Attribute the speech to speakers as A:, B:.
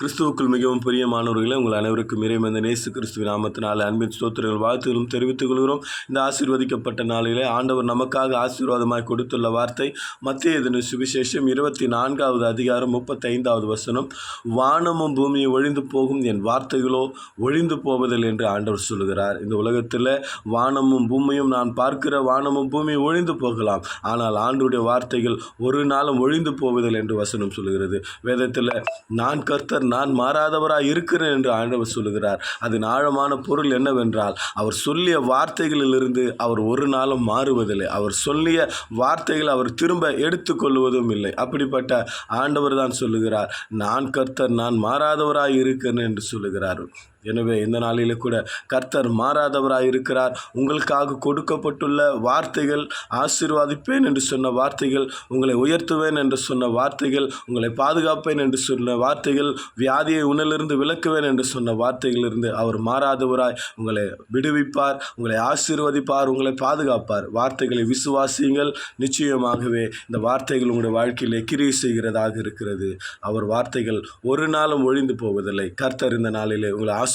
A: கிறிஸ்துவுக்குள் மிகவும் பிரியமானவர்களே உங்கள் அனைவருக்கும் இறைமந்த நேசு கிறிஸ்துவ நாமத்தினால் அன்பின் ஸ்தோத்திரங்கள் வாழ்த்துகளும் தெரிவித்துக் கொள்கிறோம் இந்த ஆசீர்வதிக்கப்பட்ட நாளிலே ஆண்டவர் நமக்காக ஆசீர்வாதமாக கொடுத்துள்ள வார்த்தை மத்திய தின சுவிசேஷம் இருபத்தி நான்காவது அதிகாரம் முப்பத்தைந்தாவது வசனம் வானமும் பூமியும் ஒழிந்து போகும் என் வார்த்தைகளோ ஒழிந்து போவதில் என்று ஆண்டவர் சொல்கிறார் இந்த உலகத்தில் வானமும் பூமியும் நான் பார்க்கிற வானமும் பூமியும் ஒழிந்து போகலாம் ஆனால் ஆண்டுடைய வார்த்தைகள் ஒரு நாளும் ஒழிந்து போவதில் என்று வசனம் சொல்கிறது வேதத்தில் நான் கர்த்தர் நான் மாறாதவராக இருக்கிறேன் என்று ஆண்டவர் சொல்லுகிறார் அதன் ஆழமான பொருள் என்னவென்றால் அவர் சொல்லிய வார்த்தைகளிலிருந்து அவர் ஒரு நாளும் மாறுவதில்லை அவர் சொல்லிய வார்த்தைகள் அவர் திரும்ப எடுத்துக்கொள்வதும் இல்லை அப்படிப்பட்ட ஆண்டவர் தான் சொல்லுகிறார் நான் கர்த்தர் நான் மாறாதவராக இருக்கிறேன் என்று சொல்லுகிறார் எனவே இந்த நாளில் கூட கர்த்தர் இருக்கிறார் உங்களுக்காக கொடுக்கப்பட்டுள்ள வார்த்தைகள் ஆசீர்வாதிப்பேன் என்று சொன்ன வார்த்தைகள் உங்களை உயர்த்துவேன் என்று சொன்ன வார்த்தைகள் உங்களை பாதுகாப்பேன் என்று சொன்ன வார்த்தைகள் வியாதியை உணலிருந்து விலக்குவேன் என்று சொன்ன வார்த்தைகளிலிருந்து அவர் மாறாதவராய் உங்களை விடுவிப்பார் உங்களை ஆசீர்வதிப்பார் உங்களை பாதுகாப்பார் வார்த்தைகளை விசுவாசியுங்கள் நிச்சயமாகவே இந்த வார்த்தைகள் உங்களுடைய வாழ்க்கையில் கிரியை செய்கிறதாக இருக்கிறது அவர் வார்த்தைகள் ஒரு நாளும் ஒழிந்து போவதில்லை கர்த்தர் இந்த நாளிலே உங்களை ஆசீர்